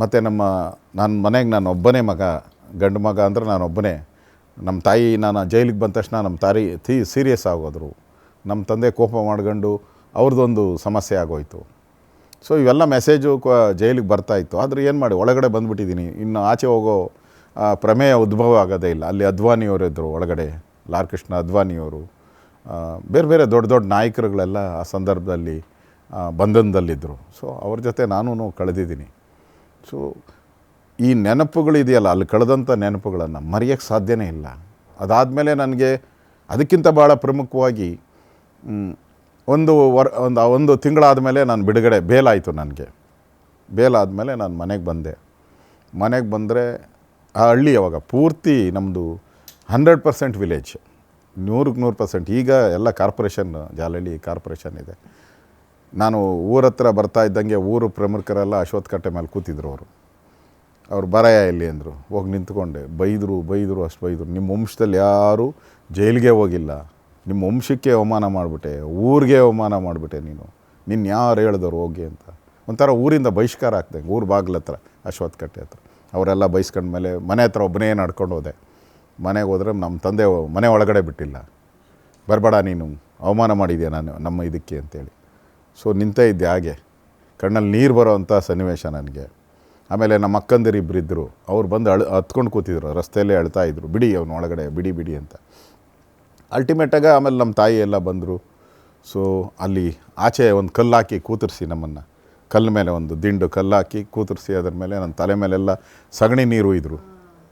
ಮತ್ತು ನಮ್ಮ ನನ್ನ ಮನೆಗೆ ನಾನು ಒಬ್ಬನೇ ಮಗ, ಗಂಡು ಮಗ ಅಂದರೆ ನಾನು ಒಬ್ಬನೇ. ನಮ್ಮ ತಾಯಿ ನಾನು ಜೈಲಿಗೆ ಬಂದ ತಕ್ಷಣ ನಮ್ಮ ತಾಯಿ ತೀ ಸೀರಿಯಸ್ ಆಗೋದ್ರು. ನಮ್ಮ ತಂದೆ ಕೋಪ ಮಾಡ್ಕೊಂಡು ಅವ್ರದ್ದೊಂದು ಸಮಸ್ಯೆ ಆಗೋಯ್ತು. ಸೊ ಇವೆಲ್ಲ ಮೆಸೇಜು ಕ ಜೈಲಿಗೆ ಬರ್ತಾಯಿತ್ತು ಆದರೆ ಏನು ಮಾಡಿ, ಒಳಗಡೆ ಬಂದುಬಿಟ್ಟಿದ್ದೀನಿ ಇನ್ನು ಆಚೆ ಹೋಗೋ ಪ್ರಮೇಯ ಉದ್ಭವ ಆಗೋದೇ ಇಲ್ಲ. ಅಲ್ಲಿ ಅದ್ವಾನಿಯವರು ಇದ್ದರು ಒಳಗಡೆ, ಲಾಲ್ ಕೃಷ್ಣ ಅದ್ವಾನಿಯವರು. ಬೇರೆ ಬೇರೆ ದೊಡ್ಡ ದೊಡ್ಡ ನಾಯಕರುಗಳೆಲ್ಲ ಆ ಸಂದರ್ಭದಲ್ಲಿ ಬಂಧನದಲ್ಲಿದ್ದರು ಸೊ ಅವ್ರ ಜೊತೆ ನಾನು ಕಳೆದಿದ್ದೀನಿ. ಸೊ ಈ ನೆನಪುಗಳಿದೆಯಲ್ಲ ಅಲ್ಲಿ ಕಳೆದಂಥ ನೆನಪುಗಳನ್ನು ಮರೆಯೋಕ್ಕೆ ಸಾಧ್ಯನೇ ಇಲ್ಲ. ಅದಾದಮೇಲೆ ನನಗೆ ಅದಕ್ಕಿಂತ ಭಾಳ ಪ್ರಮುಖವಾಗಿ ಒಂದು ವರ್, ಒಂದು ಒಂದು ತಿಂಗಳಾದ ಮೇಲೆ ನಾನು ಬಿಡುಗಡೆ, ಬೇಲಾಯಿತು ನನಗೆ. ಬೇಲಾದಮೇಲೆ ನಾನು ಮನೆಗೆ ಬಂದೆ. ಮನೆಗೆ ಬಂದರೆ ಆ ಹಳ್ಳಿ ಅವಾಗ ಪೂರ್ತಿ ನಮ್ಮದು ಹಂಡ್ರೆಡ್ ಪರ್ಸೆಂಟ್ ವಿಲೇಜ್. ನೂರಕ್ಕೆ ನೂರು ಪರ್ಸೆಂಟ್. ಈಗ ಎಲ್ಲ ಕಾರ್ಪೊರೇಷನ್, ಜಾಲಹಳ್ಳಿ ಕಾರ್ಪೊರೇಷನ್ ಇದೆ. ನಾನು ಊರ ಹತ್ರ ಬರ್ತಾ ಇದ್ದಂಗೆ ಊರು ಪ್ರಮುಖರೆಲ್ಲ ಅಶ್ವತ್ಥ ಕಟ್ಟೆ ಮೇಲೆ ಕೂತಿದ್ರು ಅವರು. ಅವ್ರು ಬರಯ ಇಲ್ಲಿ ಅಂದರು. ಹೋಗಿ ನಿಂತ್ಕೊಂಡೆ. ಬೈದರು ಬೈದರು, ಅಷ್ಟು ಬೈದರು. ನಿಮ್ಮ ವಂಶದಲ್ಲಿ ಯಾರೂ ಜೈಲಿಗೆ ಹೋಗಿಲ್ಲ. ನಿಮ್ಮ ವಂಶಕ್ಕೆ ಅವಮಾನ ಮಾಡಿಬಿಟ್ಟೆ. ಊರಿಗೆ ಅವಮಾನ ಮಾಡಿಬಿಟ್ಟೆ ನೀನು. ನಿನ್ನ ಯಾರು ಹೇಳಿದವ್ರು ಹೋಗಿ ಅಂತ. ಒಂಥರ ಊರಿಂದ ಬಹಿಷ್ಕಾರ ಆಗ್ತದೆ ಊರು ಬಾಗಿಲ ಹತ್ರ ಅಶ್ವತ್ಥ ಕಟ್ಟೆ ಹತ್ರ. ಅವರೆಲ್ಲ ಬೈಸ್ಕೊಂಡ್ಮೇಲೆ ಮನೆ ಹತ್ರ ಒಬ್ಬನೇ ನಡ್ಕೊಂಡು ಹೋದೆ. ಮನೆಗೆ ಹೋದ್ರೆ ನಮ್ಮ ತಂದೆ ಮನೆ ಒಳಗಡೆ ಬಿಟ್ಟಿಲ್ಲ. ಬರಬೇಡ ನೀನು. ಅವಮಾನ ಮಾಡಿದ್ಯಾ ನಾನು ನಮ್ಮ ಇದಕ್ಕೆ ಅಂತೇಳಿ. ಸೊ ನಿಂತೇ ಇದ್ದೆ ಹಾಗೆ. ಕಣ್ಣಲ್ಲಿ ನೀರು ಬರೋ ಅಂಥ ಸನ್ನಿವೇಶ ನನಗೆ. ಆಮೇಲೆ ನಮ್ಮ ಅಕ್ಕಂದಿರು ಇಬ್ಬರು ಇದ್ದರು ಅವ್ರು ಬಂದು ಅಳ, ಹತ್ಕೊಂಡು ಕೂತಿದ್ರು, ರಸ್ತೆಯಲ್ಲೇ ಅಳ್ತಾ ಇದ್ರು. ಬಿಡಿ ಅವನು ಒಳಗಡೆ, ಬಿಡಿ ಬಿಡಿ ಅಂತ. ಅಲ್ಟಿಮೇಟಾಗ ಆಮೇಲೆ ನಮ್ಮ ತಾಯಿ ಎಲ್ಲ ಬಂದರು. ಸೊ ಅಲ್ಲಿ ಆಚೆ ಒಂದು ಕಲ್ಲು ಹಾಕಿ ಕೂತರಿಸಿ ನಮ್ಮನ್ನು. ಕಲ್ಲು ಮೇಲೆ ಒಂದು ದಿಂಡು ಕಲ್ಲು ಹಾಕಿ ಕೂತರಿಸಿ ಅದ್ರ ಮೇಲೆ ನನ್ನ ತಲೆ ಮೇಲೆಲ್ಲ ಸಗಣಿ ನೀರು ಒಯ್ದರು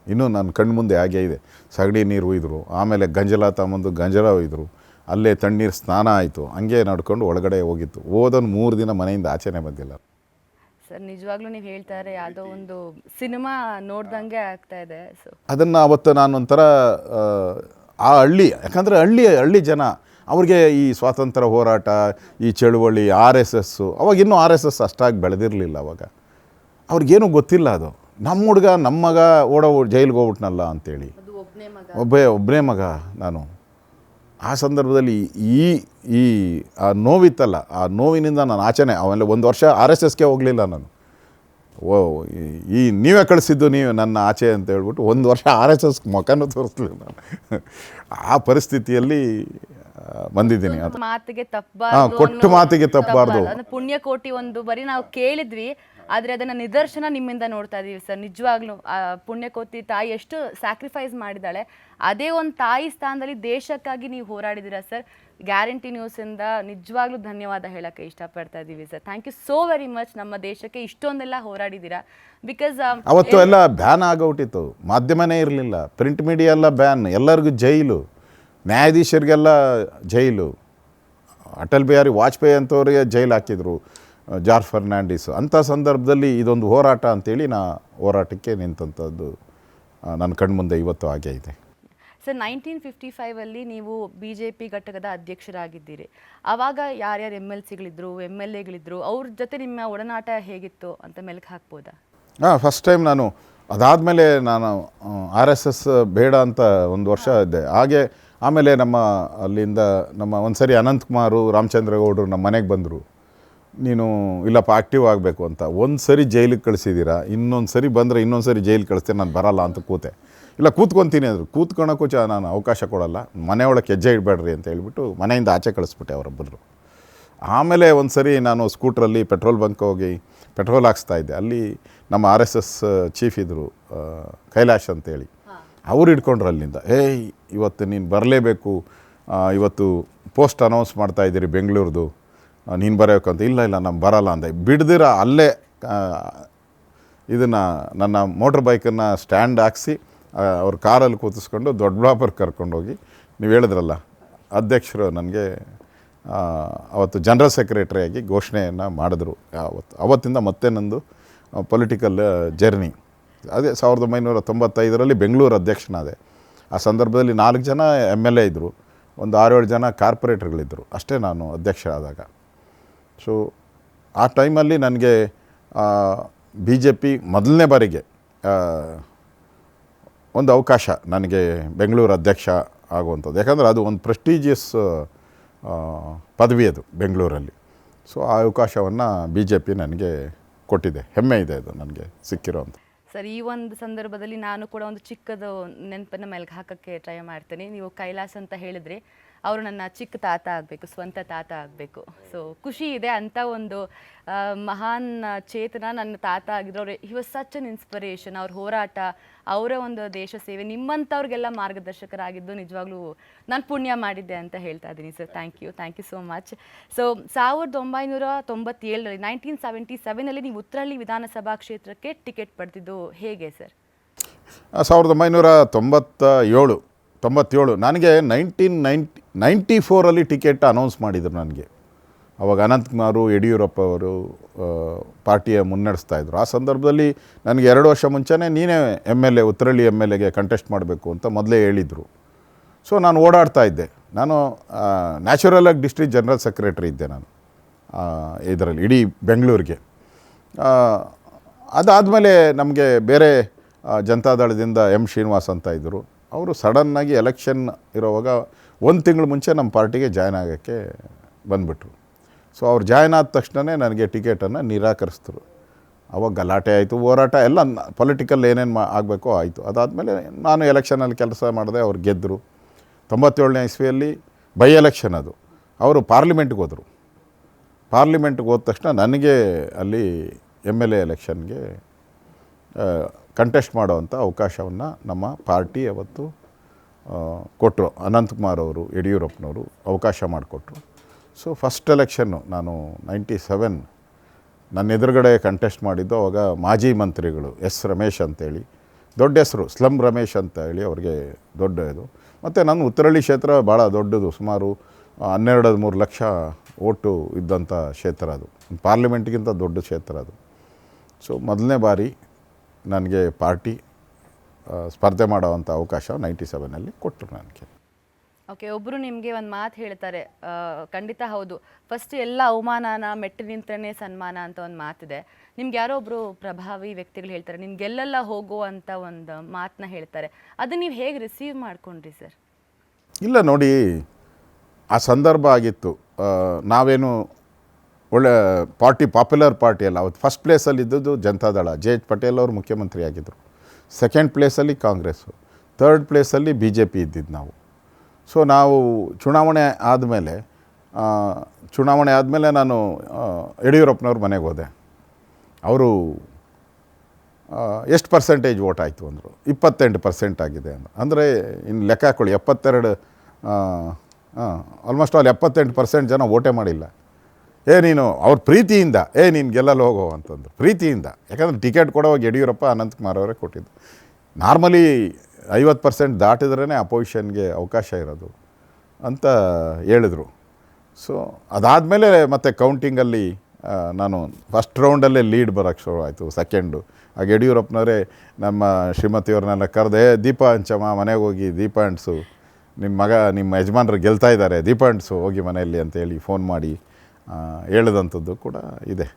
ಇನ್ನೂ ನನ್ನ ಕಣ್ಣು ಮುಂದೆ ಹಾಗೇ ಇದೆ. ಸಗಣಿ ನೀರು ಒಯ್ದರು ಆಮೇಲೆ ಗಂಜಲ ತಗೊಂಬಂದು ಗಂಜಲ ಒಯ್ದರು ಅಲ್ಲೇ ತಣ್ಣೀರು ಸ್ನಾನ ಆಯಿತು. ಹಂಗೆ ನಡ್ಕೊಂಡು ಒಳಗಡೆ ಹೋಗಿತ್ತು. ಹೋದೊಂದು ಮೂರು ದಿನ ಮನೆಯಿಂದ ಆಚೆನೆ ಬಂದಿಲ್ಲ. ಸರ್ ನಿಜವಾಗ್ಲೂ ನೀವು ಹೇಳ್ತಾರೆ ಯಾವುದೋ ಒಂದು ಸಿನಿಮಾ ನೋಡ್ದಂಗೆ ಆಗ್ತಾ ಇದೆ. ಸೊ ಅದನ್ನು ಅವತ್ತು ನಾನು ಒಂಥರ ಆ, ಹಳ್ಳಿ ಯಾಕಂದರೆ ಹಳ್ಳಿ ಹಳ್ಳಿ ಜನ ಅವ್ರಿಗೆ ಈ ಸ್ವಾತಂತ್ರ್ಯ ಹೋರಾಟ ಈ ಚಳುವಳಿ ಆರ್ ಎಸ್ ಎಸ್ಸು ಅವಾಗ ಇನ್ನೂ ಆರ್ ಎಸ್ ಎಸ್ ಅಷ್ಟಾಗಿ ಬೆಳೆದಿರಲಿಲ್ಲ ಅವಾಗ. ಅವ್ರಿಗೇನು ಗೊತ್ತಿಲ್ಲ ಅದು. ನಮ್ಮ ಹುಡುಗ ನಮ್ಮ ಮಗ ಓಡೋ ಜೈಲಿಗೆ ಹೋಗ್ಬಿಟ್ನಲ್ಲ ಅಂತೇಳಿ. ಒಬ್ಬೇ ಒಬ್ಬನೇ ಮಗ ನಾನು. ಆ ಸಂದರ್ಭದಲ್ಲಿ ಈ ಈ ಆ ನೋವಿತ್ತಲ್ಲ ಆ ನೋವಿನಿಂದ ನಾನು ಆಚೆನೆ ಆಮೇಲೆ ಒಂದು ವರ್ಷ ಆರ್ ಎಸ್ ಎಸ್ಗೆ ಹೋಗಲಿಲ್ಲ ನಾನು. ಓ ಈ- ನೀವೇ ಕಳಿಸಿದ್ದು ನೀವು ನನ್ನ ಆಚೆ ಅಂತ ಹೇಳ್ಬಿಟ್ಟು ಒಂದು ವರ್ಷ ಆರ್ ಎಸ್ ಎಸ್ ಮುಖನೂ ತೋರಿಸ್ಲಿಲ್ಲ ನಾನು. ಆ ಪರಿಸ್ಥಿತಿಯಲ್ಲಿ ಬಂದಿದ್ದೀನಿ. ಮಾತಿಗೆ ತಪ್ಪ ಕೊಟ್ಟು ಮಾತಿಗೆ ತಪ್ಪಬಾರ್ದು ಪುಣ್ಯಕೋಟಿ ಒಂದು ಬರೀ ನಾವು ಕೇಳಿದ್ವಿ ಆದ್ರೆ ಅದನ್ನು ನಿದರ್ಶನ ನಿಮ್ಮಿಂದ ನೋಡ್ತಾ ಇದ್ದೀವಿ ಸರ್. ನಿಜವಾಗ್ಲೂ ಪುಣ್ಯಕೋತಿ ತಾಯಿ ಎಷ್ಟು ಸ್ಯಾಕ್ರಿಫೈಸ್ ಮಾಡಿದ್ದಾಳೆ. ಅದೇ ಒಂದು ತಾಯಿ ಸ್ಥಾನದಲ್ಲಿ ದೇಶಕ್ಕಾಗಿ ನೀವು ಹೋರಾಡಿದ್ದೀರಾ ಸರ್? ಗ್ಯಾರಂಟಿ ನ್ಯೂಸಿಂದ ನಿಜವಾಗ್ಲೂ ಧನ್ಯವಾದ ಹೇಳಕ್ಕೆ ಇಷ್ಟಪಡ್ತಾ ಇದ್ದೀವಿ sir. Thank you so very much ನಮ್ಮ ದೇಶಕ್ಕೆ ಇಷ್ಟೊಂದೆಲ್ಲ ಹೋರಾಡಿದ್ದೀರಾ ಬಿಕಾಸ್ ಅವತ್ತು ಎಲ್ಲ ಬ್ಯಾನ್ ಆಗೋಗ್ಬಿಟ್ಟಿತ್ತು ಮಾಧ್ಯಮನೇ ಇರಲಿಲ್ಲ. ಪ್ರಿಂಟ್ ಮೀಡಿಯಾ ಎಲ್ಲ ಬ್ಯಾನ್ ಎಲ್ಲರಿಗೂ ಜೈಲು. ನ್ಯಾಯಾಧೀಶರಿಗೆಲ್ಲ ಜೈಲು. ಅಟಲ್ ಬಿಹಾರಿ ವಾಜಪೇಯಿ ಅಂತವ್ರಿಗೆ ಜೈಲು ಹಾಕಿದ್ರು. ಜಾರ್ಜ್ ಫರ್ನಾಂಡಿಸ್. ಅಂಥ ಸಂದರ್ಭದಲ್ಲಿ ಇದೊಂದು ಹೋರಾಟ ಅಂತೇಳಿ ನಾ ಹೋರಾಟಕ್ಕೆ ನಿಂತಂಥದ್ದು ನನ್ನ ಕಣ್ಮುಂದೆ ಇವತ್ತು ಹಾಗೆ ಇದೆ. ಸರ್ ನೈನ್ಟೀನ್ ಫಿಫ್ಟಿ ಫೈವಲ್ಲಿ ನೀವು ಬಿ ಜೆ ಪಿ ಘಟಕದ ಅಧ್ಯಕ್ಷರಾಗಿದ್ದೀರಿ. ಆವಾಗ ಯಾರ್ಯಾರು ಎಂ ಎಲ್ ಸಿಗಳಿದ್ರು ಎಂ ಎಲ್ ಎಗಳಿದ್ರು ಅವ್ರ ಜೊತೆ ನಿಮ್ಮ ಒಡನಾಟ ಹೇಗಿತ್ತು ಅಂತ ಮೆಲುಕು ಹಾಕ್ಬೋದಾ? ಹಾಂ ಫಸ್ಟ್ ಟೈಮ್ ನಾನು ಅದಾದಮೇಲೆ ನಾನು ಆರ್ ಎಸ್ ಎಸ್ ಬೇಡ ಅಂತ ಒಂದು ವರ್ಷ ಇದ್ದೆ. ಹಾಗೆ ಆಮೇಲೆ ನಮ್ಮ ಅಲ್ಲಿಂದ ನಮ್ಮ ಒಂದು ಸರಿ ಅನಂತಕುಮಾರು ರಾಮಚಂದ್ರಗೌಡರು ನಮ್ಮ ಮನೆಗೆ ಬಂದರು. ನೀನು ಇಲ್ಲಪ್ಪ ಆ್ಯಕ್ಟಿವ್ ಆಗಬೇಕು ಅಂತ. ಒಂದು ಸರಿ ಜೈಲಿಗೆ ಕಳಿಸಿದ್ದೀರಾ ಇನ್ನೊಂದು ಸರಿ ಬಂದರೆ ಇನ್ನೊಂದು ಸರಿ ಜೈಲಿಗೆ ಕಳಿಸ್ತೇನೆ ನಾನು ಬರಲ್ಲ ಅಂತ ಕೂತೆ. ಇಲ್ಲ ಕೂತ್ಕೊತೀನಿ ಅಂದರು. ಕೂತ್ಕೊಳಕ್ಕೂ ಚ ನಾನು ಅವಕಾಶ ಕೊಡಲ್ಲ. ಮನೆಯೊಳಗೆ ಕೆಜ್ಜೆ ಹೆಜ್ಜೆ ಇಡಬೇಡ್ರಿ ಅಂತ ಹೇಳ್ಬಿಟ್ಟು ಮನೆಯಿಂದ ಆಚೆ ಕಳಿಸ್ಬಿಟ್ಟೆ ಅವರೊಬ್ಬರು. ಆಮೇಲೆ ಒಂದು ಸರಿ ನಾನು ಸ್ಕೂಟ್ರಲ್ಲಿ ಪೆಟ್ರೋಲ್ ಬಂಕ್ ಹೋಗಿ ಪೆಟ್ರೋಲ್ ಹಾಕ್ಸ್ತಾ ಇದ್ದೆ. ಅಲ್ಲಿ ನಮ್ಮ ಆರ್ ಎಸ್ ಎಸ್ ಚೀಫ್ ಇದ್ದರು ಕೈಲಾಶ್ ಅಂತೇಳಿ. ಅವ್ರು ಇಟ್ಕೊಂಡ್ರು ಅಲ್ಲಿಂದ. ಏಯ್ ಇವತ್ತು ನೀನು ಬರಲೇಬೇಕು. ಇವತ್ತು ಪೋಸ್ಟ್ ಅನೌನ್ಸ್ ಮಾಡ್ತಾ ಇದ್ದೀರಿ ಬೆಂಗಳೂರ್ದು. ನೀನು ಬರಬೇಕು ಅಂತ, ಇಲ್ಲ ಇಲ್ಲ, ನಾನು ಬರಲ್ಲ ಅಂದೆ. ಬಿಡ್ದಿರ, ಅಲ್ಲೇ ಇದನ್ನು ನನ್ನ ಮೋಟ್ರ್ ಬೈಕನ್ನು ಸ್ಟ್ಯಾಂಡ್ ಹಾಕ್ಸಿ ಅವ್ರ ಕಾರಲ್ಲಿ ಕೂತಿಸ್ಕೊಂಡು ದೊಡ್ಡಬಳ್ಳಾಪುರ ಕರ್ಕೊಂಡೋಗಿ, ನೀವು ಹೇಳಿದ್ರಲ್ಲ, ಅಧ್ಯಕ್ಷರು ನನಗೆ ಅವತ್ತು ಜನರಲ್ ಸೆಕ್ರೆಟರಿಯಾಗಿ ಘೋಷಣೆಯನ್ನು ಮಾಡಿದ್ರು. ಅವತ್ತು ಅವತ್ತಿಂದ ಮತ್ತೆ ನಂದು ಪೊಲಿಟಿಕಲ್ ಜರ್ನಿ ಅದೇ ಸಾವಿರದ ಒಂಬೈನೂರ ತೊಂಬತ್ತೈದರಲ್ಲಿ ಬೆಂಗಳೂರು ಅಧ್ಯಕ್ಷನಾದೆ. ಆ ಸಂದರ್ಭದಲ್ಲಿ ನಾಲ್ಕು ಜನ ಎಂ ಎಲ್ ಎ ಇದ್ದರು ಒಂದು ಆರೇಳು ಜನ ಕಾರ್ಪೊರೇಟರ್ಗಳಿದ್ದರು ಅಷ್ಟೇ ನಾನು ಅಧ್ಯಕ್ಷ ಆದಾಗ ಸೊ ಆ ಟೈಮಲ್ಲಿ ನನಗೆ ಬಿ ಜೆ ಪಿ ಮೊದಲನೇ ಬಾರಿಗೆ ಒಂದು ಅವಕಾಶ ನನಗೆ ಬೆಂಗಳೂರು ಅಧ್ಯಕ್ಷ ಆಗುವಂಥದ್ದು. ಯಾಕಂದರೆ ಅದು ಒಂದು ಪ್ರೆಸ್ಟೀಜಿಯಸ್ ಪದವಿ ಅದು ಬೆಂಗಳೂರಲ್ಲಿ. ಸೊ ಆ ಅವಕಾಶವನ್ನು ಬಿ ಜೆ ಪಿ ನನಗೆ ಕೊಟ್ಟಿದೆ. ಹೆಮ್ಮೆ ಇದೆ ಅದು ನನಗೆ ಸಿಕ್ಕಿರೋ ಅಂತ. ಸರ್, ಈ ಒಂದು ಸಂದರ್ಭದಲ್ಲಿ ನಾನು ಕೂಡ ಒಂದು ಚಿಕ್ಕದು ನೆನಪನ್ನು ಮೆಲ್ಗೆ ಹಾಕೋಕ್ಕೆ ಟ್ರೈ ಮಾಡ್ತೀನಿ. ನೀವು ಕೈಲಾಸ್ ಅಂತ ಹೇಳಿದ್ರಿ ಅವರು ನನ್ನ ಚಿಕ್ಕ ತಾತ ಆಗಬೇಕು, ಸ್ವಂತ ತಾತ ಆಗಬೇಕು. ಸೊ ಖುಷಿ ಇದೆ ಅಂಥ ಒಂದು ಮಹಾನ್ ಚೇತನ ನನ್ನ ತಾತ ಆಗಿದ್ರು he was such an inspiration ಅವ್ರ ಹೋರಾಟ, ಅವರ ಒಂದು ದೇಶ ಸೇವೆ. ನಿಮ್ಮಂಥವ್ರಿಗೆಲ್ಲ ಮಾರ್ಗದರ್ಶಕರಾಗಿದ್ದು ನಿಜವಾಗ್ಲೂ ನಾನು ಪುಣ್ಯ ಮಾಡಿದ್ದೆ ಅಂತ ಹೇಳ್ತಾ ಇದ್ದೀನಿ sir thank you thank you so much so ಸಾವಿರದ ಒಂಬೈನೂರ ತೊಂಬತ್ತೇಳರಲ್ಲಿ ನೈನ್ಟೀನ್ ಸೆವೆಂಟಿ ಸೆವೆನಲ್ಲಿ ನೀವು ಉತ್ತರಹಳ್ಳಿ ವಿಧಾನಸಭಾ ಕ್ಷೇತ್ರಕ್ಕೆ ಟಿಕೆಟ್ ಪಡೆದಿದ್ದು ಹೇಗೆ ಸರ್ ಸಾವಿರದ ಒಂಬೈನೂರ ತೊಂಬತ್ತ ಏಳು, ತೊಂಬತ್ತೇಳು. ನನಗೆ ನೈನ್ಟೀನ್ ನೈಂಟಿ ನೈಂಟಿ ಫೋರಲ್ಲಿ ಟಿಕೆಟ್ ಅನೌನ್ಸ್ ಮಾಡಿದರು ನನಗೆ. ಅವಾಗ ಅನಂತಕುಮಾರು ಯಡಿಯೂರಪ್ಪ ಅವರು ಪಾರ್ಟಿಯ ಮುನ್ನಡೆಸ್ತಾ ಇದ್ದರು ಆ ಸಂದರ್ಭದಲ್ಲಿ ನನಗೆ ಎರಡು ವರ್ಷ ಮುಂಚೆನೇ ನೀನೇ M L A, Uttarahalli M L ಎಗೆ ಕಂಟೆಸ್ಟ್ ಮಾಡಬೇಕು ಅಂತ ಮೊದಲೇ ಹೇಳಿದರು. ಸೊ ನಾನು ಓಡಾಡ್ತಾ ಇದ್ದೆ. ನಾನು ನ್ಯಾಚುರಲಾಗಿ ಡಿಸ್ಟ್ರಿಕ್ಟ್ ಜನರಲ್ ಸೆಕ್ರೆಟರಿ ಇದ್ದೆ ನಾನು ಇದರಲ್ಲಿ, ಇಡೀ ಬೆಂಗಳೂರಿಗೆ. ಅದಾದಮೇಲೆ ನಮಗೆ ಬೇರೆ ಜನತಾದಳದಿಂದ ಎಂ ಶ್ರೀನಿವಾಸ್ ಅಂತ ಇದ್ದರು ಅವರು ಸಡನ್ನಾಗಿ ಎಲೆಕ್ಷನ್ ಇರೋವಾಗ ಒಂದು ತಿಂಗಳು ಮುಂಚೆ ನಮ್ಮ ಪಾರ್ಟಿಗೆ ಜಾಯ್ನ್ ಆಗೋಕ್ಕೆ ಬಂದುಬಿಟ್ರು. ಸೊ ಅವ್ರು ಜಾಯ್ನ್ ಆದ ತಕ್ಷಣವೇ ನನಗೆ ಟಿಕೆಟನ್ನು ನಿರಾಕರಿಸಿದ್ರು. ಅವಾಗ ಗಲಾಟೆ ಆಯಿತು, ಹೋರಾಟ ಎಲ್ಲ ಪೊಲಿಟಿಕಲ್ ಏನೇನು ಮಾ ಆಗಬೇಕೋ ಆಯಿತು. ಅದಾದಮೇಲೆ ನಾನು ಎಲೆಕ್ಷನಲ್ಲಿ ಕೆಲಸ ಮಾಡಿದೆ, ಅವ್ರು ಗೆದ್ದರು ತೊಂಬತ್ತೇಳನೇ ಇಸ್ವಿಯಲ್ಲಿ ಬೈ ಎಲೆಕ್ಷನ್ ಅದು. ಅವರು ಪಾರ್ಲಿಮೆಂಟ್ಗೆ ಹೋದರು. ಪಾರ್ಲಿಮೆಂಟ್ಗೆ ಹೋದ ತಕ್ಷಣ ನನಗೆ ಅಲ್ಲಿ ಎಂ ಎಲ್ ಎ ಎಲೆಕ್ಷನ್ಗೆ ಕಂಟೆಸ್ಟ್ ಮಾಡುವಂಥ ಅವಕಾಶವನ್ನು ನಮ್ಮ ಪಾರ್ಟಿ ಅವತ್ತು ಕೊಟ್ಟರು ಅನಂತಕುಮಾರ್ ಅವರು, ಯಡಿಯೂರಪ್ಪನವರು ಅವಕಾಶ ಮಾಡಿಕೊಟ್ರು. ಸೊ ಫಸ್ಟ್ ಎಲೆಕ್ಷನ್ನು ನಾನು ನೈಂಟಿ ಸೆವೆನ್ ನನ್ನ ಎದುರುಗಡೆ ಕಂಟೆಸ್ಟ್ ಮಾಡಿದ್ದು ಅವಾಗ ಮಾಜಿ ಮಂತ್ರಿಗಳು ಎಸ್ ರಮೇಶ್ ಅಂತೇಳಿ, ದೊಡ್ಡ ಹೆಸರು ಸ್ಲಮ್ ರಮೇಶ್ ಅಂತ ಹೇಳಿ ಅವ್ರಿಗೆ ದೊಡ್ಡ ಇದು. ಮತ್ತು ನನ್ನ ಉತ್ತರಳ್ಳಿ ಕ್ಷೇತ್ರ ಭಾಳ ದೊಡ್ಡದು, ಸುಮಾರು ಹನ್ನೆರಡು ಮೂರು ಲಕ್ಷ ಓಟು ಇದ್ದಂಥ ಕ್ಷೇತ್ರ ಅದು. ಪಾರ್ಲಿಮೆಂಟ್ಗಿಂತ ದೊಡ್ಡ ಕ್ಷೇತ್ರ ಅದು. ಸೊ ಮೊದಲನೇ ಬಾರಿ ನನಗೆ ಪಾರ್ಟಿ ಸ್ಪರ್ಧೆ ಮಾಡುವಂಥ ಅವಕಾಶ ನೈಂಟಿ ಸೆವೆನಲ್ಲಿ ಕೊಟ್ಟರು ನನಗೆ. ಓಕೆ ಒಬ್ಬರು ನಿಮಗೆ ಒಂದು ಮಾತು ಹೇಳ್ತಾರೆ ಖಂಡಿತ ಹೌದು. ಫಸ್ಟ್ ಎಲ್ಲ ಅವಮಾನನ ಮೆಟ್ಟಿ ನಿಂತನೇ ಸನ್ಮಾನ ಅಂತ ಒಂದು ಮಾತಿದೆ. ನಿಮ್ಗೆ ಯಾರೋ ಒಬ್ಬರು ಪ್ರಭಾವಿ ವ್ಯಕ್ತಿಗಳು ಹೇಳ್ತಾರೆ ನಿಮ್ಗೆ ಎಲ್ಲೆಲ್ಲ ಹೋಗೋ ಅಂತ ಒಂದು ಮಾತನ್ನ ಹೇಳ್ತಾರೆ. ಅದು ನೀವು ಹೇಗೆ ರಿಸೀವ್ ಮಾಡ್ಕೊಂಡ್ರಿ ಸರ್? ಇಲ್ಲ ನೋಡಿ ಆ ಸಂದರ್ಭ ಆಗಿತ್ತು. ನಾವೇನು ಒಳ್ಳೆ ಪಾರ್ಟಿ, ಪಾಪ್ಯುಲರ್ ಪಾರ್ಟಿ ಅಲ್ಲ. ಅವತ್ತು ಫಸ್ಟ್ ಪ್ಲೇಸಲ್ಲಿ ಇದ್ದದ್ದು ಜನತಾದಳ ಜೆ ಎಚ್ ಪಟೇಲ್ ಅವರು ಮುಖ್ಯಮಂತ್ರಿ ಆಗಿದ್ದರು ಸೆಕೆಂಡ್ ಪ್ಲೇಸಲ್ಲಿ ಕಾಂಗ್ರೆಸ್ಸು ಥರ್ಡ್ ಪ್ಲೇಸಲ್ಲಿ ಬಿ ಜೆ ಪಿ ಇದ್ದಿದ್ದು ನಾವು. ಸೊ ನಾವು ಚುನಾವಣೆ ಆದಮೇಲೆ ಚುನಾವಣೆ ಆದಮೇಲೆ ನಾನು ಯಡಿಯೂರಪ್ಪನವ್ರ ಮನೆಗೆ ಹೋದೆ. ಅವರು ಎಷ್ಟು ಪರ್ಸೆಂಟೇಜ್ ವೋಟ್ ಆಯಿತು ಅಂದರು. ಇಪ್ಪತ್ತೆಂಟು ಪರ್ಸೆಂಟ್ ಆಗಿದೆ ಅಂತ ಅಂದರೆ ಇನ್ನು ಲೆಕ್ಕ ಹಾಕೊಳ್ಳಿ, ಎಪ್ಪತ್ತೆರಡು ಆಲ್ಮೋಸ್ಟ್ ಆಲ್ ಎಪ್ಪತ್ತೆಂಟು ಪರ್ಸೆಂಟ್ ಜನ ವೋಟೇ ಮಾಡಿಲ್ಲ. ಏ ನೀನು ಅವ್ರ ಪ್ರೀತಿಯಿಂದ, ಏ ನೀನು ಗೆಲ್ಲಲು ಹೋಗೋ ಅಂತಂದು ಪ್ರೀತಿಯಿಂದ. ಯಾಕಂದ್ರೆ ಟಿಕೆಟ್ ಕೊಡೋವಾಗ ಯಡಿಯೂರಪ್ಪ ಅನಂತಕುಮಾರ್ ಅವರೇ ಕೊಟ್ಟಿದ್ದು. ನಾರ್ಮಲಿ ಐವತ್ತು ಪರ್ಸೆಂಟ್ ದಾಟಿದ್ರೇ ಅಪೋಸಿಷನ್ಗೆ ಅವಕಾಶ ಇರೋದು ಅಂತ ಹೇಳಿದರು. ಸೊ ಅದಾದಮೇಲೆ ಮತ್ತೆ ಕೌಂಟಿಂಗಲ್ಲಿ ನಾನು ಫಸ್ಟ್ ರೌಂಡಲ್ಲೇ ಲೀಡ್ ಬರೋಕ್ಕೆ ಶುರು ಆಯಿತು ಸೆಕೆಂಡು ಆಗ ಯಡಿಯೂರಪ್ಪನವರೇ, ನಮ್ಮ ಶ್ರೀಮತಿಯವ್ರನ್ನೆಲ್ಲ ಕರೆದೆ ದೀಪ ಹಂಚಮ್ಮ ಮನೆಗೆ ಹೋಗಿ ದೀಪ ಅಂಟಿಸು ನಿಮ್ಮ ಮಗ, ನಿಮ್ಮ ಯಜಮಾನ್ರು ಗೆಲ್ತಾ ಇದ್ದಾರೆ ದೀಪ ಅಂಟಿಸು ಹೋಗಿ ಮನೆಯಲ್ಲಿ ಅಂತೇಳಿ ಫೋನ್ ಮಾಡಿ. ಹೇಳಿದಂಥದ್ದು ಕೂಡ ಇದೆ.